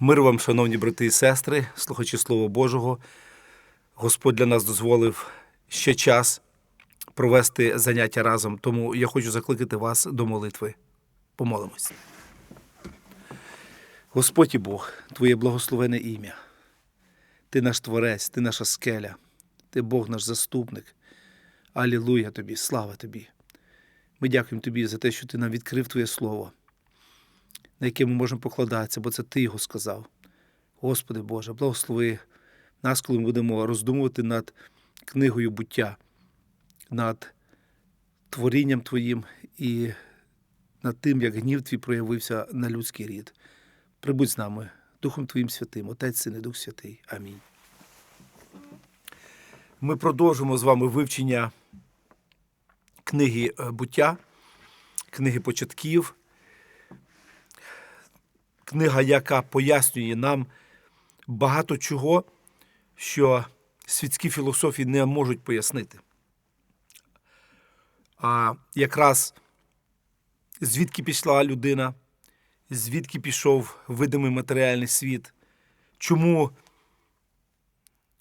Мир вам, шановні брати і сестри, слухачі Слова Божого. Господь для нас дозволив ще час провести заняття разом, тому я хочу закликати вас до молитви. Помолимось. Господь і Бог, Твоє благословене ім'я. Ти наш Творець, Ти наша скеля, Ти Бог наш заступник. Алілуя Тобі, слава Тобі. Ми дякуємо Тобі за те, що Ти нам відкрив Твоє Слово, на яке ми можемо покладатися, бо це Ти його сказав. Господи Боже, благослови нас, коли ми будемо роздумувати над книгою буття, над творінням Твоїм і над тим, як гнів Твій проявився на людський рід. Прибудь з нами, Духом Твоїм Святим, Отець, Син і Дух Святий. Амінь. Ми продовжимо з вами вивчення книги е, буття, книги початків, книга, яка пояснює нам багато чого, що світські філософії не можуть пояснити. А якраз звідки пішла людина, звідки пішов видимий матеріальний світ, чому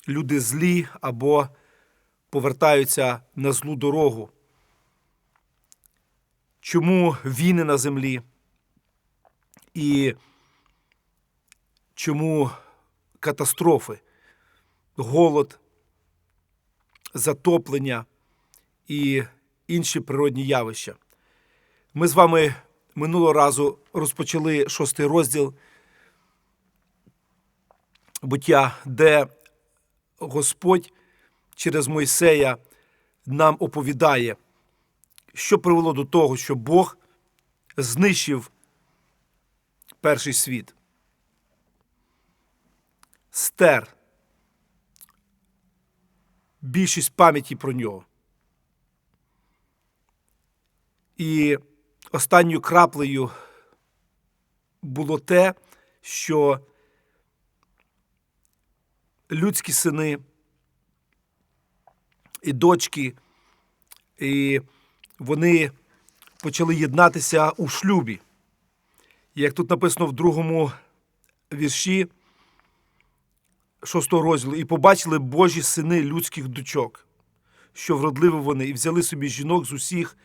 люди злі або повертаються на злу дорогу, чому війни на землі і чому катастрофи, голод, затоплення і інші природні явища. Ми з вами минулого разу розпочали шостий розділ буття, де Господь через Мойсея нам оповідає, що привело до того, що Бог знищив перший світ. Стер більшість пам'яті про нього. І останньою краплею було те, що людські сини і дочки, і вони почали єднатися у шлюбі. Як тут написано в другому вірші шостого розділу, і побачили Божі сини людських дочок, що вродливі вони, і взяли собі жінок з усіх,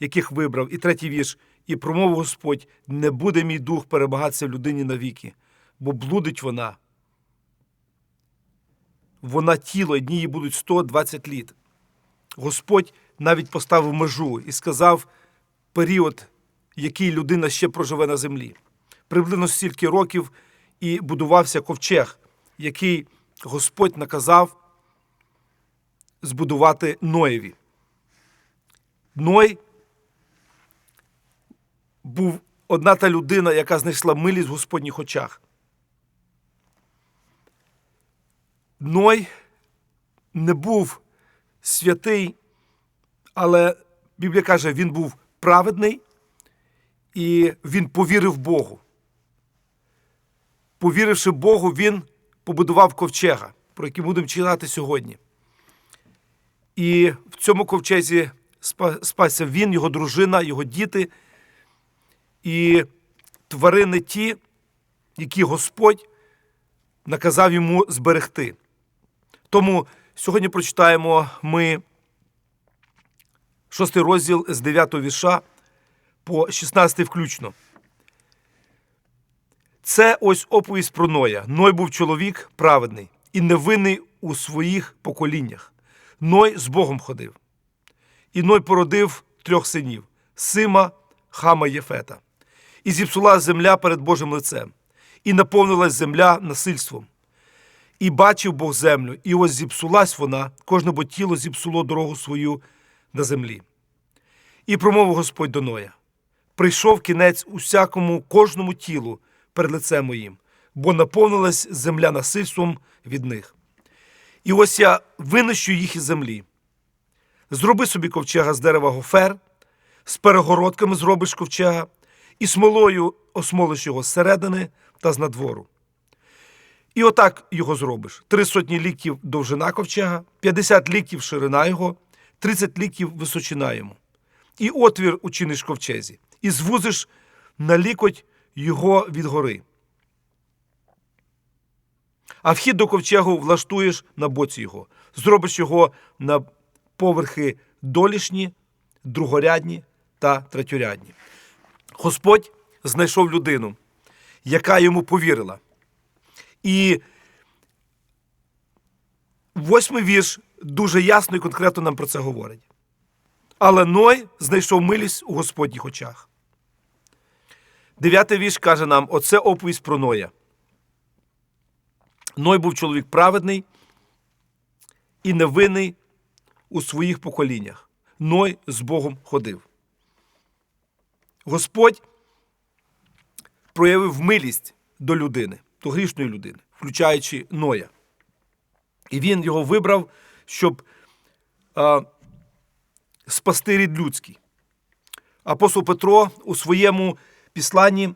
яких вибрав. І третій вірш. І промовив Господь: не буде мій дух перемагатися в людині навіки, бо блудить вона. Вона тіло, дні її будуть 120 літ. Господь навіть поставив межу і сказав період, який людина ще проживе на землі. Приблизно стільки років і будувався ковчег, який Господь наказав збудувати Ноєві. Ной був одна та людина, яка знайшла милість в Господніх очах. Ной не був святий, але Біблія каже, він був праведний і він повірив Богу. Повіривши Богу, він побудував ковчега, про який будемо читати сьогодні. І в цьому ковчезі спасся він, його дружина, його діти і тварини ті, які Господь наказав йому зберегти. Тому сьогодні прочитаємо ми шостий розділ з 9 вірша по 16 включно. Це ось оповість про Ноя. Ной був чоловік праведний і невинний у своїх поколіннях. Ной з Богом ходив. І Ной породив трьох синів Сима, Хама Єфета. І зіпсула земля перед Божим лицем, і наповнилась земля насильством. І бачив Бог землю, і ось зіпсулась вона, кожне бо тіло зіпсуло дорогу свою на землі. І промовив Господь до Ноя: прийшов кінець усякому кожному тілу перед лицем моїм, бо наповнилась земля насильством від них. І ось я винищу їх із землі. Зроби собі ковчега з дерева гофер, з перегородками зробиш ковчега, і смолою осмолиш його зсередини та з надвору. І отак його зробиш: три сотні ліктів довжина ковчега, 50 ліктів ширина його, 30 ліктів височина йому. І отвір учиниш ковчезі, і звузиш на лікоть його від гори. А вхід до ковчегу влаштуєш на боці його, зробиш його на поверхи долішні, другорядні та третьорядні. Господь знайшов людину, яка йому повірила. І восьмий вірш дуже ясно і конкретно нам про це говорить. Але Ной знайшов милість у Господніх очах. Дев'ятий вірш каже нам: оце оповість про Ноя. Ной був чоловік праведний і невинний у своїх поколіннях. Ной з Богом ходив. Господь проявив милість до людини, до грішної людини, включаючи Ноя. І він його вибрав, щоб а, спасти рід людський. Апостол Петро у своєму післанні,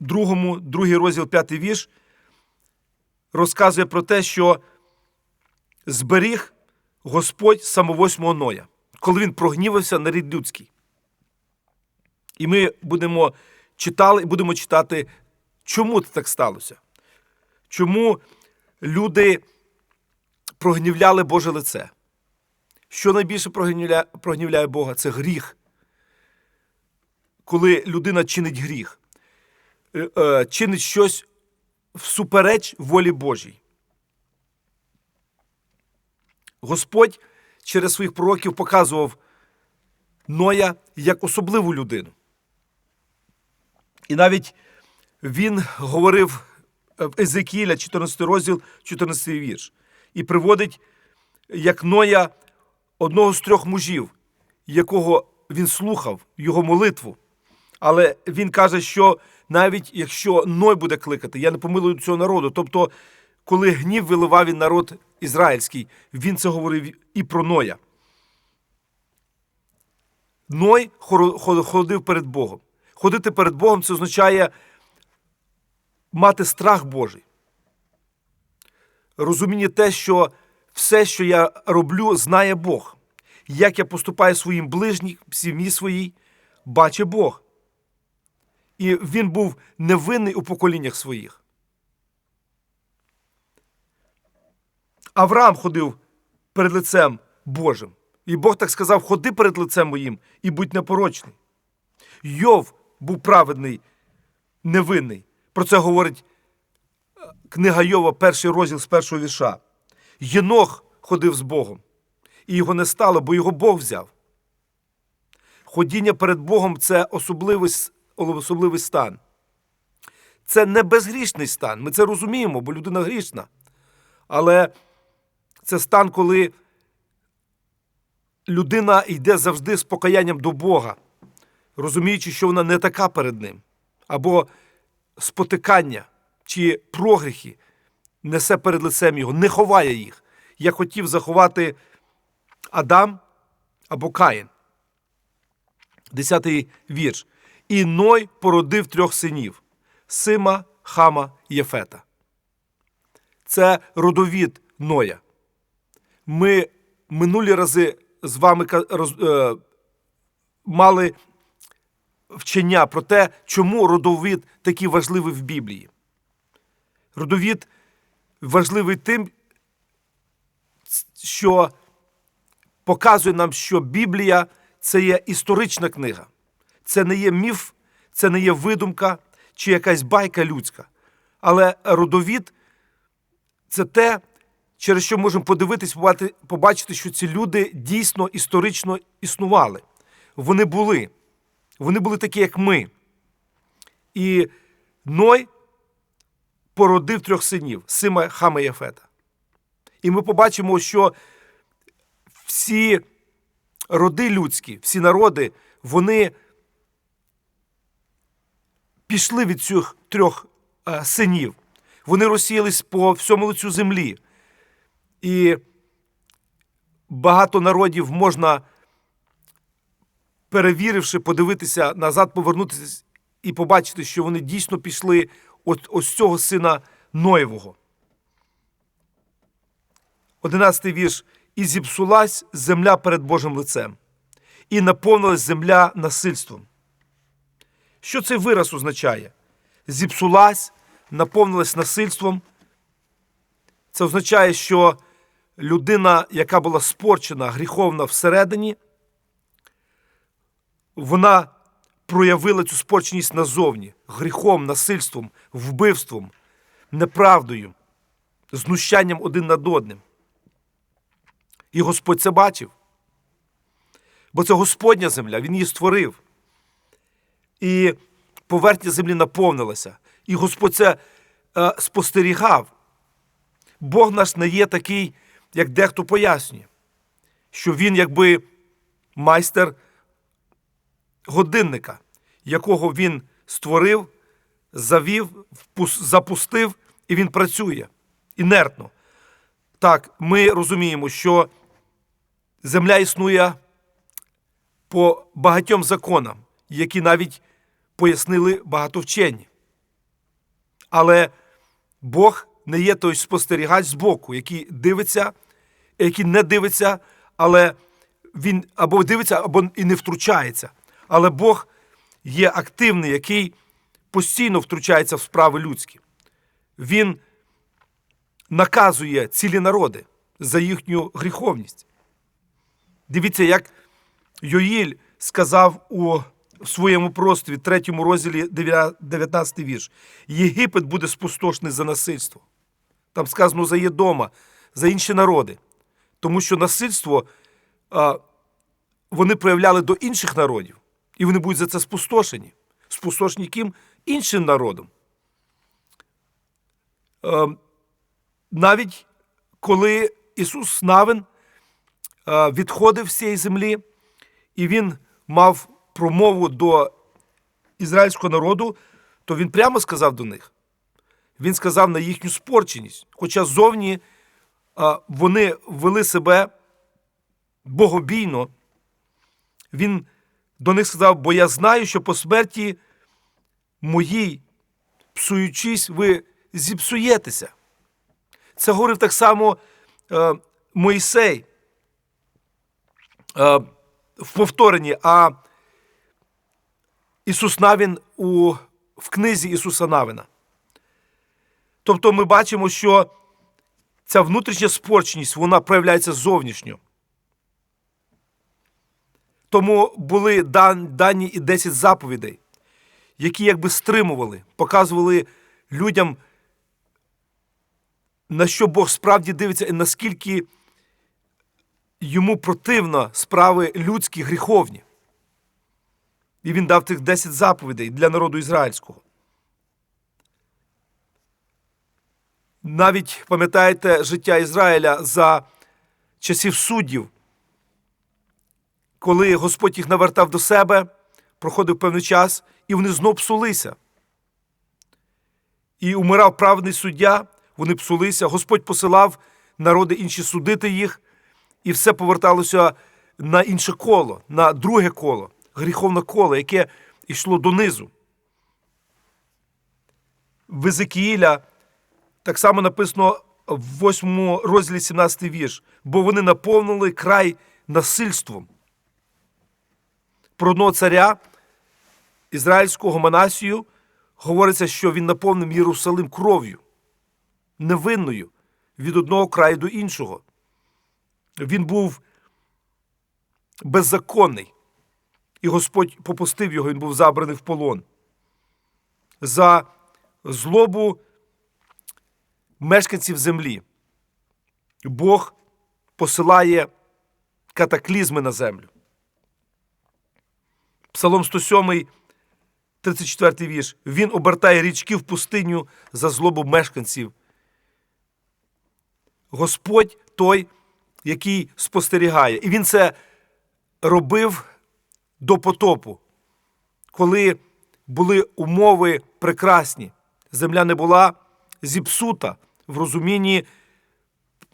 другому, другий розділ, п'ятий вірш, розказує про те, що зберіг Господь самовосьмого Ноя, коли він прогнівався на рід людський. І ми будемо читали і будемо читати, чому це так сталося. Чому люди прогнівляли Боже лице. Що найбільше прогнівляє, Бога це гріх. Коли людина чинить гріх, е, е, чинить щось всупереч волі Божій. Господь через своїх пророків показував Ноя як особливу людину. І навіть він говорив в Езекіля, 14 розділ, 14 вірш, і приводить як Ноя одного з трьох мужів, якого він слухав, його молитву. Але він каже, що навіть якщо Ной буде кликати, я не помилую цього народу. Тобто, коли гнів виливав він народ ізраїльський, він це говорив і про Ноя. Ной ходив перед Богом. Ходити перед Богом це означає мати страх Божий. Розуміння те, що все, що я роблю, знає Бог. Як я поступаю своїм ближнім, сім'ї своїй, бачить Бог. І він був невинний у поколіннях своїх. Авраам ходив перед лицем Божим. І Бог так сказав: ходи перед лицем моїм і будь непорочний. Йов був праведний, невинний. Про це говорить книга Йова, перший розділ з першого вірша. Єнох ходив з Богом, і його не стало, бо його Бог взяв. Ходіння перед Богом це особливий, особливий стан. Це не безгрішний стан. Ми це розуміємо, бо людина грішна. Але це стан, коли людина йде завжди з покаянням до Бога, розуміючи, що вона не така перед ним, або спотикання чи прогріхи несе перед лицем його, не ховає їх. Я хотів заховати Адам або Каїн. Десятий вірш. І Ной породив трьох синів Сима, Хама і Єфета. Це родовід Ноя. Ми минулі рази з вами е, мали вчення про те, чому родовід такий важливий в Біблії. Родовід важливий тим, що показує нам, що Біблія це є історична книга. Це не є міф, це не є видумка чи якась байка людська. Але родовід це те, через що можемо подивитись, побачити, що ці люди дійсно історично існували. Вони були. Вони були такі, як ми. І Ной породив трьох синів Сима, Хама і Ефета. І ми побачимо, що всі роди людські, всі народи, вони пішли від цих трьох е, синів. Вони розсіялись по всьому лицю землі. І багато народів можна, перевіривши, подивитися назад, повернутися і побачити, що вони дійсно пішли от ось цього сина Ноєвого. Одинадцятий вірш. І зіпсулась земля перед Божим лицем, і наповнилась земля насильством. Що цей вираз означає? Зіпсулась, наповнилась насильством. Це означає, що людина, яка була спорчена, гріховна всередині, вона проявила цю спорченість назовні гріхом, насильством, вбивством, неправдою, знущанням один над одним. І Господь це бачив. Бо це Господня земля, Він її створив. І поверхня землі наповнилася. І Господь це е, спостерігав. Бог наш не є такий, як дехто пояснює, що він якби майстер годинника, якого він створив, завів, запустив, і він працює інертно. Так, ми розуміємо, що земля існує по багатьом законам, які навіть пояснили багато вчені. Але Бог не є той спостерігач збоку, який дивиться, який не дивиться, але він або дивиться, або і не втручається. Але Бог є активний, який постійно втручається в справи людські. Він наказує цілі народи за їхню гріховність. Дивіться, як Йоїль сказав у своєму просторі, третьому розділі 19 вірш. Єгипет буде спустошений за насильство. Там сказано за Єдома, за інші народи. Тому що насильство а, вони проявляли до інших народів, і вони будуть за це спустошені. Спустошені ким? Іншим народом. Е, навіть коли Ісус Навин відходив з цієї землі, і він мав промову до ізраїльського народу, то він прямо сказав до них. Він сказав на їхню спорченість. Хоча зовні вони вели себе богобійно, він до них сказав: бо я знаю, що по смерті моїй, псуючись, ви зіпсуєтеся. Це говорив так само е, Моїсей е, в повторенні, а Ісус Навін у, в книзі Ісуса Навина. Тобто ми бачимо, що ця внутрішня спорченість, вона проявляється зовнішньо. Тому були дані і 10 заповідей, які якби стримували, показували людям, на що Бог справді дивиться і наскільки йому противно справи людські гріховні. І він дав тих 10 заповідей для народу ізраїльського. Навіть пам'ятаєте життя Ізраїля за часів суддів, коли Господь їх навертав до себе, проходив певний час, і вони знов псулися. І умирав праведний суддя, вони псулися, Господь посилав народи інші судити їх, і все поверталося на інше коло, на друге коло, гріховне коло, яке йшло донизу. В Езекіїля так само написано в 8 розділі 17 вірш, бо вони наповнили край насильством. Про одного царя ізраїльського Манасію говориться, що він наповнив Єрусалим кров'ю, невинною від одного краю до іншого. Він був беззаконний, і Господь попустив його, він був забраний в полон. За злобу мешканців землі. Бог посилає катаклізми на землю. Псалом 107, 34 вірш. Він обертає річки в пустиню за злобу мешканців. Господь той, який спостерігає. І він це робив до потопу, коли були умови прекрасні. Земля не була зіпсута в розумінні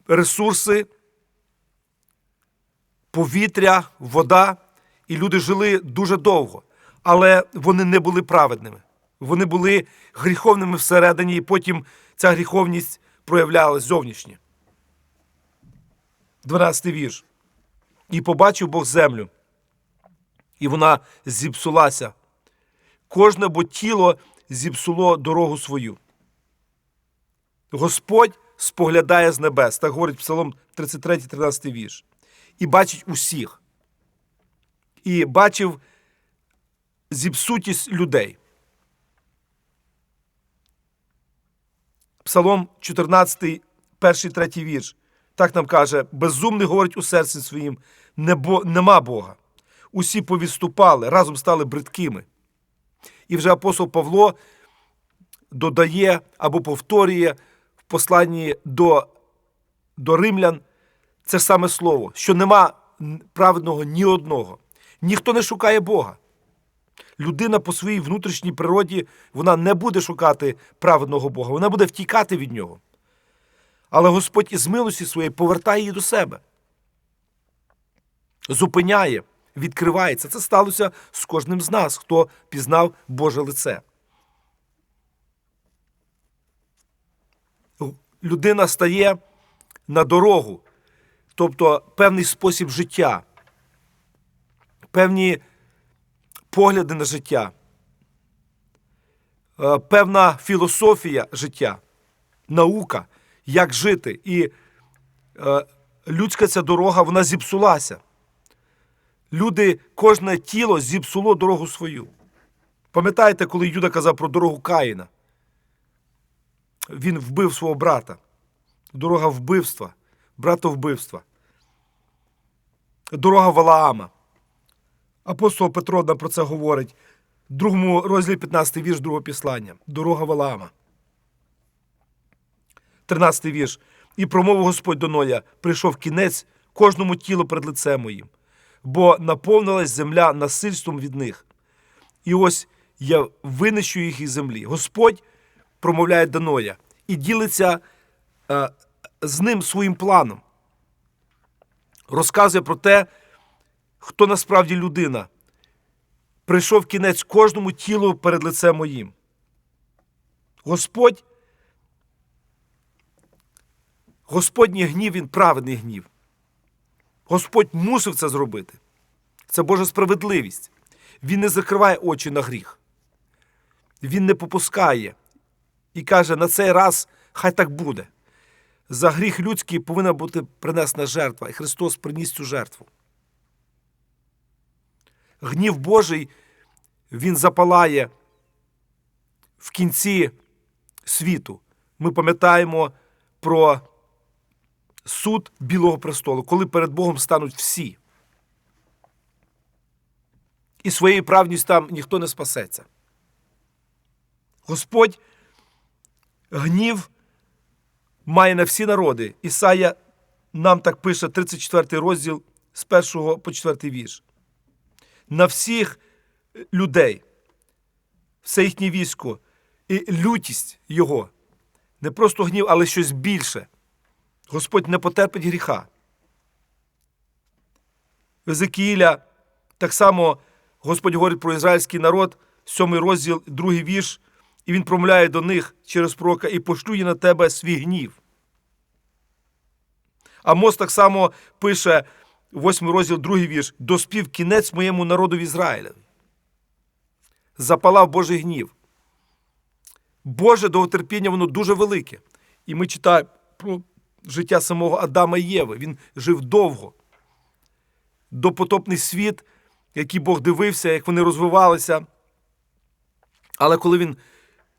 ресурси, повітря, вода, і люди жили дуже довго, але вони не були праведними. Вони були гріховними всередині, і потім ця гріховність проявлялась зовнішнє. 12 вірш. І побачив Бог землю, і вона зіпсулася. Кожне бо тіло зіпсуло дорогу свою. Господь споглядає з небес, так говорить Псалом 33, 13 вірш, і бачить усіх. І бачив зіпсутість людей. Псалом 14, перший, третій вірш. Так нам каже: безумний говорить у серці своїм, нема Бога. Усі повіступали, разом стали бридкими. І вже апостол Павло додає або повторює в посланні до, до римлян це саме слово, що нема праведного ні одного. Ніхто не шукає Бога. Людина по своїй внутрішній природі вона не буде шукати праведного Бога, вона буде втікати від нього. Але Господь із милості своєї повертає її до себе. Зупиняє, відкривається. Це сталося з кожним з нас, хто пізнав Боже лице. Людина стає на дорогу, тобто певний спосіб життя, певні погляди на життя, е, певна філософія життя, наука, як жити. І е, людська ця дорога вона зіпсулася. Люди, кожне тіло зіпсуло дорогу свою. Пам'ятаєте, коли Юда казав про дорогу Каїна? Він вбив свого брата. Дорога вбивства, братовбивства. Дорога Валаама. Апостол Петро нам про це говорить в другому розділі 15 вірш другого післання. Дорога Валаама. 13 вірш. І промовив Господь до Ноя, прийшов кінець кожному тілу перед лицем моїм, бо наповнилась земля насильством від них. І ось я винищу їх із землі. Господь промовляє до Ноя і ділиться е, з ним своїм планом. Розказує про те, хто насправді людина. Прийшов кінець кожному тілу перед лицем моїм. Господь, Господній гнів, він праведний гнів. Господь мусив це зробити. Це Божа справедливість. Він не закриває очі на гріх. Він не попускає і каже: на цей раз хай так буде. За гріх людський повинна бути принесена жертва, і Христос приніс цю жертву. Гнів Божий, він запалає в кінці світу. Ми пам'ятаємо про суд Білого престолу, коли перед Богом стануть всі. І своєю правністю там ніхто не спасеться. Господь гнів має на всі народи. Ісая нам так пише 34 розділ з 1 по 4 вірш. На всіх людей, все їхнє військо і лютість Його. Не просто гнів, але щось більше. Господь не потерпить гріха. В Езекіїля так само Господь говорить про ізраїльський народ, сьомий розділ, другий вірш, і він промовляє до них через пророка і пошлю я на тебе свій гнів. Амос так само пише, восьмий розділ, другий вірш, доспів кінець моєму народу в Ізраїлеві. Запалав Божий гнів. Боже довготерпіння, воно дуже велике. І ми читаємо про життя самого Адама і Єви. Він жив довго. Допотопний світ, який Бог дивився, як вони розвивалися. Але коли він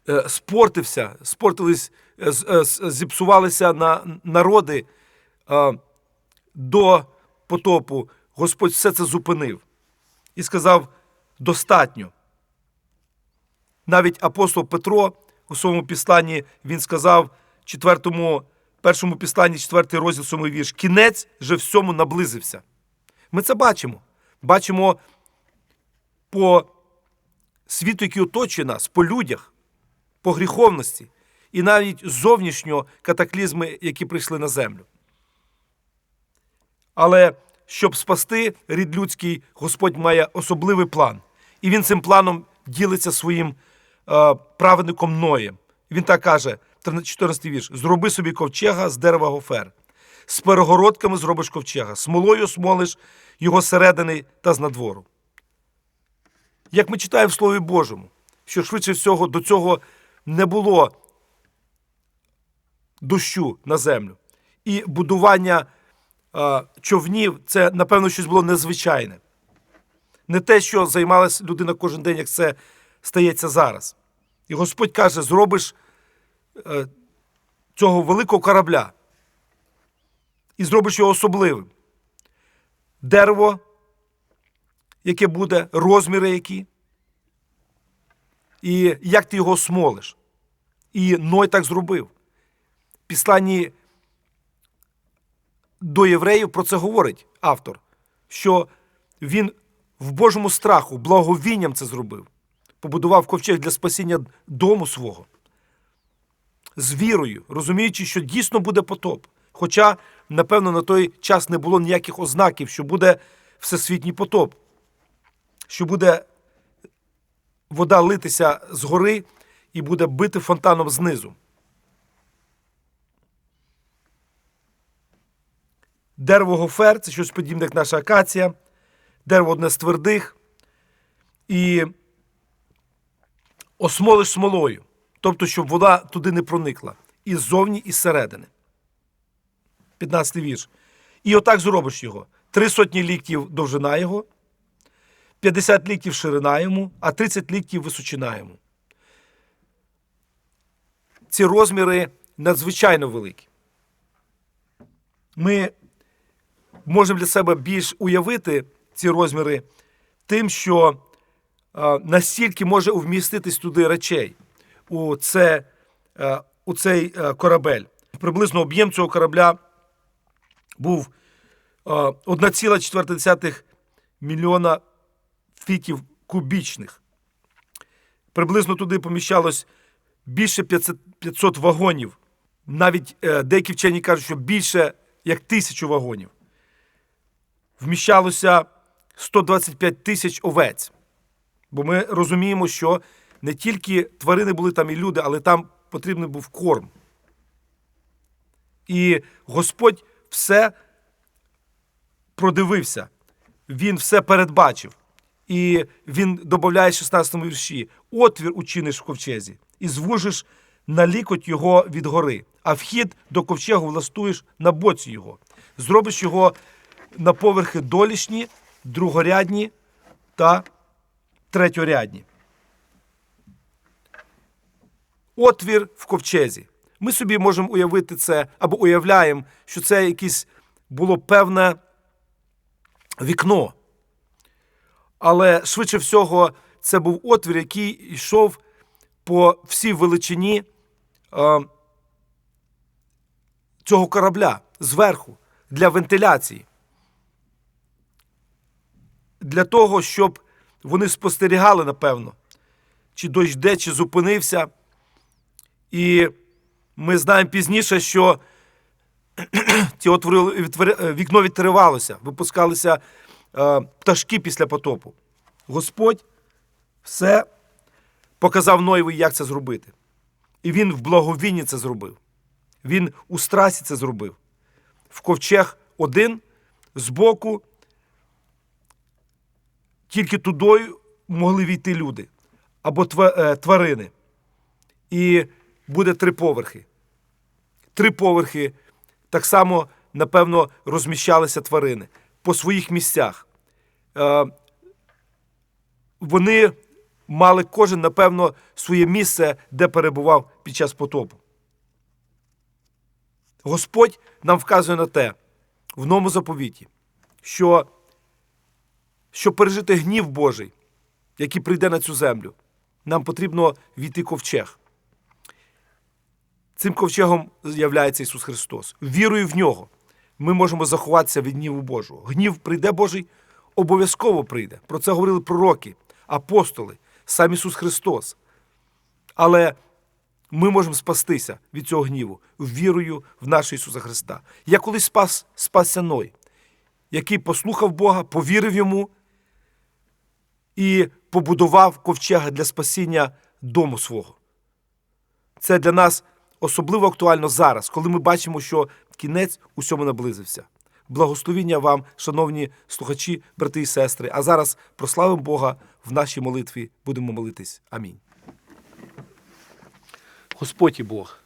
е, спортився, спортились, е, е, зіпсувалися на народи до потопу, Господь все це зупинив і сказав: достатньо. Навіть апостол Петро у своєму післанні він сказав четвертому, першому післанні, четвертий розділ сьомий вірш, кінець же всьому наблизився. Ми це бачимо. Бачимо по світу, який оточує нас, по людях, по гріховності і навіть зовнішньо катаклізми, які прийшли на землю. Але щоб спасти рід людський, Господь має особливий план. І він цим планом ділиться своїм е, праведником Ноєм. Він так каже, 14 вірш: зроби собі ковчега з дерева гофер. З перегородками зробиш ковчега, смолою смолиш його середини та з надвору. Як ми читаємо в Слові Божому, що швидше всього до цього не було дощу на землю. І будування е, човнів це, напевно, щось було незвичайне. Не те, що займалась людина кожен день, як це стається зараз. І Господь каже: зробиш цього великого корабля і зробиш його особливим. Дерево, яке буде, розміри які, і як ти його смолиш. І Ной так зробив. Післанні до євреїв про це говорить автор, що він в Божому страху, благовінням це зробив, побудував ковчег для спасіння дому свого. З вірою, розуміючи, що дійсно буде потоп. Хоча, напевно, на той час не було ніяких ознаків, що буде всесвітній потоп, що буде вода литися згори і буде бити фонтаном знизу. Дерево гофер це щось подібне, як наша акація, дерево одне з твердих. І осмолиш смолою, тобто, щоб вода туди не проникла. І ззовні, і зсередини. 15 вірш. І отак зробиш його. Три сотні ліктів довжина його, 50 ліктів ширина йому, а 30 ліктів височина йому. Ці розміри надзвичайно великі. Ми можемо для себе більш уявити ці розміри тим, що настільки може вміститись туди речей у, це, е, у цей е, корабель. Приблизно об'єм цього корабля був е, 1,4 мільйона фітів кубічних. Приблизно туди поміщалось більше 500, 500 вагонів. Навіть е, деякі вчені кажуть, що більше як тисячу вагонів. Вміщалося 125 тисяч овець. Бо ми розуміємо, що не тільки тварини були там і люди, але там потрібний був корм. І Господь все продивився, Він все передбачив. І він додає в 16 вірші: отвір учиниш в ковчезі, і звужиш на лікоть його від гори, а вхід до ковчегу влаштуєш на боці його. Зробиш його на поверхи долішні, другорядні та третьорядні. Отвір в ковчезі. Ми собі можемо уявити це або уявляємо, що це якесь було певне вікно. Але швидше всього, це був отвір, який йшов по всій величині е, цього корабля зверху для вентиляції. Для того, щоб вони спостерігали, напевно, чи дощ йде, чи зупинився. І ми знаємо пізніше, що ці отвори вікно відтривалося, випускалися е, пташки після потопу. Господь все показав Ноєві, як це зробити. І він в благовінні це зробив. Він у страсі це зробив. В ковчег один збоку, тільки тудою могли війти люди або е, тварини. І буде три поверхи. Три поверхи так само, напевно, розміщалися тварини по своїх місцях. Е, Вони мали кожен, напевно, своє місце, де перебував під час потопу. Господь нам вказує на те в новому заповіті, що щоб пережити гнів Божий, який прийде на цю землю, нам потрібно війти ковчег. Цим ковчегом являється Ісус Христос. Вірою в нього ми можемо заховатися від гніву Божого. Гнів прийде Божий, обов'язково прийде. Про це говорили пророки, апостоли, сам Ісус Христос. Але ми можемо спастися від цього гніву вірою в нашого Ісуса Христа. Я колись спас, спасся Ной, який послухав Бога, повірив йому і побудував ковчега для спасіння дому свого. Це для нас особливо актуально зараз, коли ми бачимо, що кінець усьому наблизився. Благословіння вам, шановні слухачі, брати і сестри. А зараз прославимо Бога в нашій молитві. Будемо молитись. Амінь. Господь і Бог,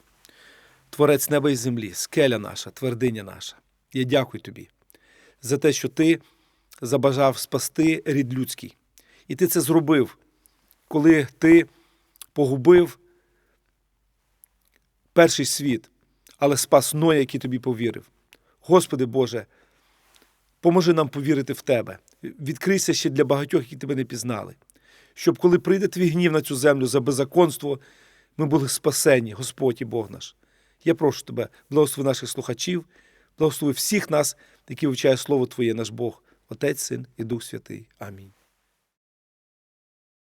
Творець неба і землі, скеля наша, твердиня наша. Я дякую тобі за те, що ти забажав спасти рід людський. І ти це зробив, коли ти погубив перший світ, але спас Ноя, який тобі повірив. Господи Боже, поможи нам повірити в Тебе. Відкрийся ще для багатьох, які тебе не пізнали. Щоб коли прийде твій гнів на цю землю за беззаконство, ми були спасені, Господь і Бог наш. Я прошу тебе, благослови наших слухачів, благослови всіх нас, які вивчають Слово Твоє, наш Бог, Отець, Син і Дух Святий. Амінь.